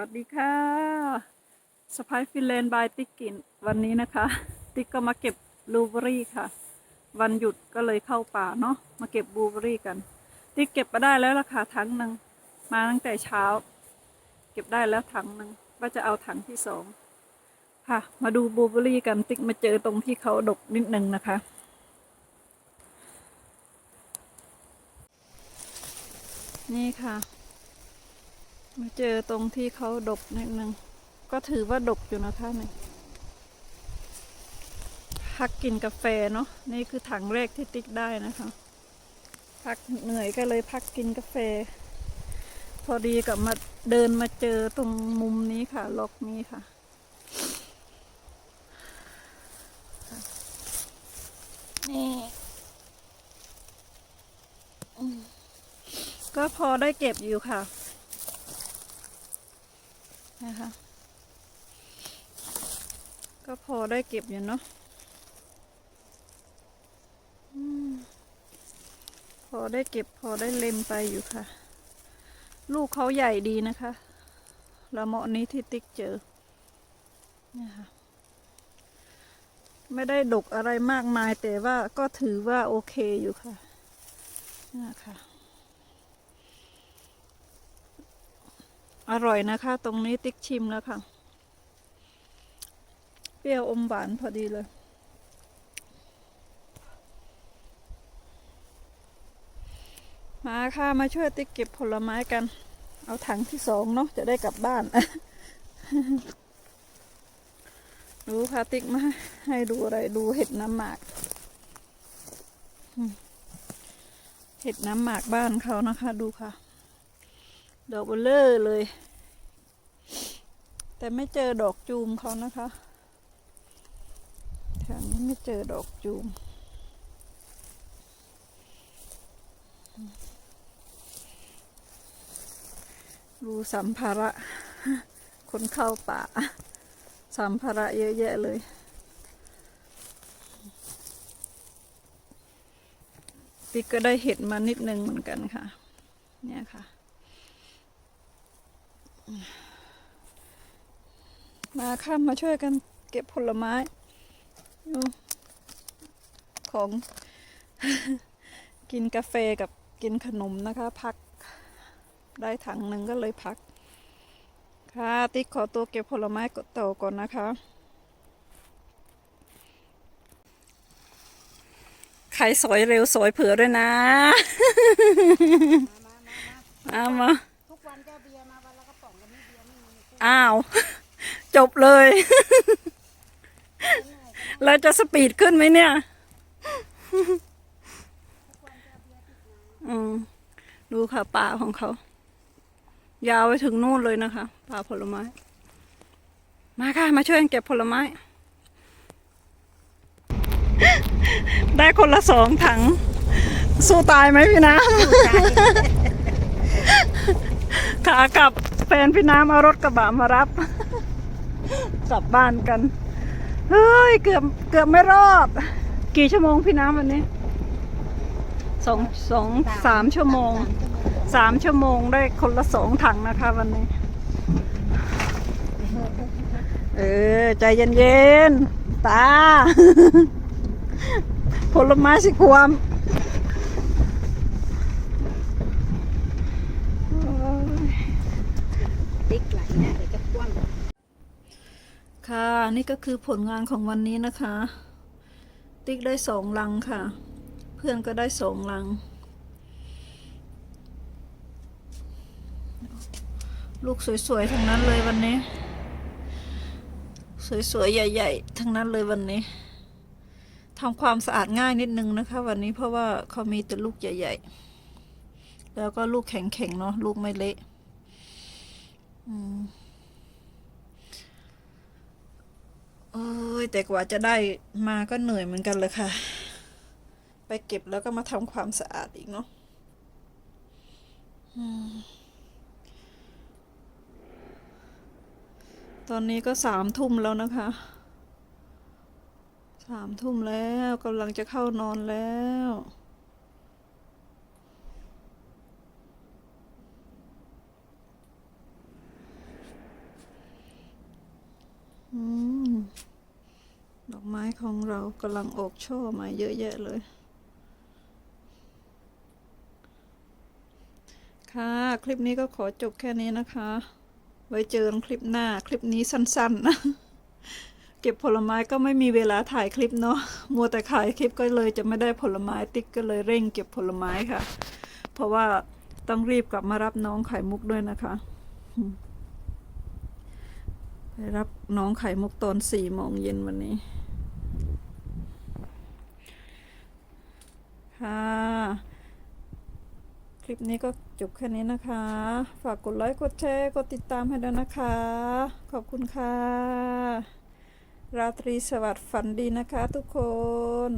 วัสดีค่ะสไปฟินแลนบายติ๊กกินวันนี้นะคะ ติ๊กก็มาเก็บบลูเบอรี่ค่ะ วันหยุดก็เลยเข้าป่าเนาะมาเก็บบลูเบอรี่กัน ติ๊กเก็บมาได้แล้วราคาถังหนึ่งมาตั้งแต่เช้า เก็บได้แล้วถังหนึ่งว่าจะเอาถังที่สองค่ะ มาดูบลูเบอรี่กันติ๊กมาเจอตรงที่เขาดกนิดนึงนะคะนี่ค่ะ มาเจอตรงที่เขาดกนิดนึง ก็ถือว่าดกอยู่นะคะเนี่พักกินกาแฟเนาะนี่คือถังแรกที่ติ๊กได้นะคะ พักเหนื่อยก็เลยพักกินกาแฟ พอดีกับมาเดินมาเจอตรงมุมนี้ค่ะ ล็อกนี้ค่ะ นี่ก็พอได้เก็บอยู่ค่ะ นะคะ ก็พอได้เก็บอยู่เนาะพอได้เก็บพอได้เล็มไปอยู่ค่ะ ลูกเขาใหญ่ดีนะคะละเมาะนี้ที่ติ๊กเจอเนี่ยค่ะไม่ได้ดกอะไรมากมายแต่ว่าก็ถือว่าโอเคอยู่ค่ะนี่ค่ะ อร่อยนะคะ ตรงนี้ติ๊กชิมแล้วค่ะ เปรี้ยวอมหวานพอดีเลย มาค่ะมาช่วยติ๊กเก็บผลไม้กัน เอาถังที่สองเนาะจะได้กลับบ้านดูค่ะติ๊กมาให้ดูอะไรดูเห็ดน้ำหมาก เห็ดน้ำหมากบ้านเขานะคะ ดูค่ะ ดอกเบลเลอร์เลย แต่ไม่เจอดอกจูมเขานะคะแถวนี้ไม่เจอดอกจูมดูสัมภาระ คนเข้าป่า สัมภาระเยอะแยะเลยติ๊กก็ได้เห็ดมานิดนึงเหมือนกันค่ะ เนี่ยค่ะ มาค่ะมมาช่วยกันเก็บผลไม้ ของกินกาแฟกับกินขนมนะคะ พักได้ถังหนึ่งก็เลยพัก ค่ะ ติ๊กขอตัวเก็บผลไม้กดต่อก่อนนะคะ ใครสอยเร็วสอยเผื่อด้วยนะเอามา อ้าว จบเลย เราจะสปีดขึ้นไหมเนี่ย อืมดูค่ะป่าของเขา ยาวไปถึงนู่นเลยนะคะป่าผลไม้ มาค่ะ มาช่วยกันเก็บผลไม้ ได้คนละสองถัง สู้ตายไหมพี่น้ำขากลับ แฟนพี่น้ำเอารถกระบะมารับ กลับบ้านกัน เฮ้ย เกือบเกือบไม่รอด กี่ชั่วโมงพี่น้ำวันนี้สองสองสามชั่วโมงสามชั่วโมงได้คนละสองถังนะคะวันนี้ เออ ใจเย็นๆตา ผลไม้สิความ ติ๊กไหลนะเดี๋ยวจะ ค่ะนี่ก็คือผลงานของวันนี้นะคะ ติ๊กได้สองลังค่ะ เพื่อนก็ได้สองลัง ลูกสวยๆทั้งนั้นเลยวันนี้ สวยๆใหญ่ ๆ ทั้งนั้นเลยวันนี้ทำความสะอาดง่ายนิดนึงนะคะ วันนี้เพราะว่าเขามีแต่ลูกใหญ่ ๆ แล้วก็ลูกแข็งๆเนาะลูกไม่เละ โอ้ยแต่กว่าจะได้มาก็เหนื่อยเหมือนกันเลยค่ะ ไปเก็บแล้วก็มาทำความสะอาดอีกเนาะตอนนี้ก็สามทุ่มแล้วนะคะ สามทุ่มแล้วกำลังจะเข้านอนแล้ว ดอกไม้ของเรากำลังออกช่อมาเยอะแยะเลย ค่ะ คลิปนี้ก็ขอจบแค่นี้นะคะ ไว้เจอกันคลิปหน้า คลิปนี้สั้นๆนะเก็บผลไม้ก็ไม่มีเวลาถ่ายคลิปเนาะ มัวแต่ขายคลิปก็เลยจะไม่ได้ผลไม้ติ๊กก็เลยเร่งเก็บผลไม้ค่ะ เพราะว่าต้องรีบกลับมารับน้องไข่มุกด้วยนะคะ รับน้องไข่มุกตอนสี่โมงเย็นวันนี้ ค่ะ คลิปนี้ก็จบแค่นี้นะคะ ฝากกดไลค์ กดแชร์ กดติดตามให้ด้วยนะคะ ขอบคุณค่ะ ราตรีสวัสดิ์ฝันดีนะคะทุกคน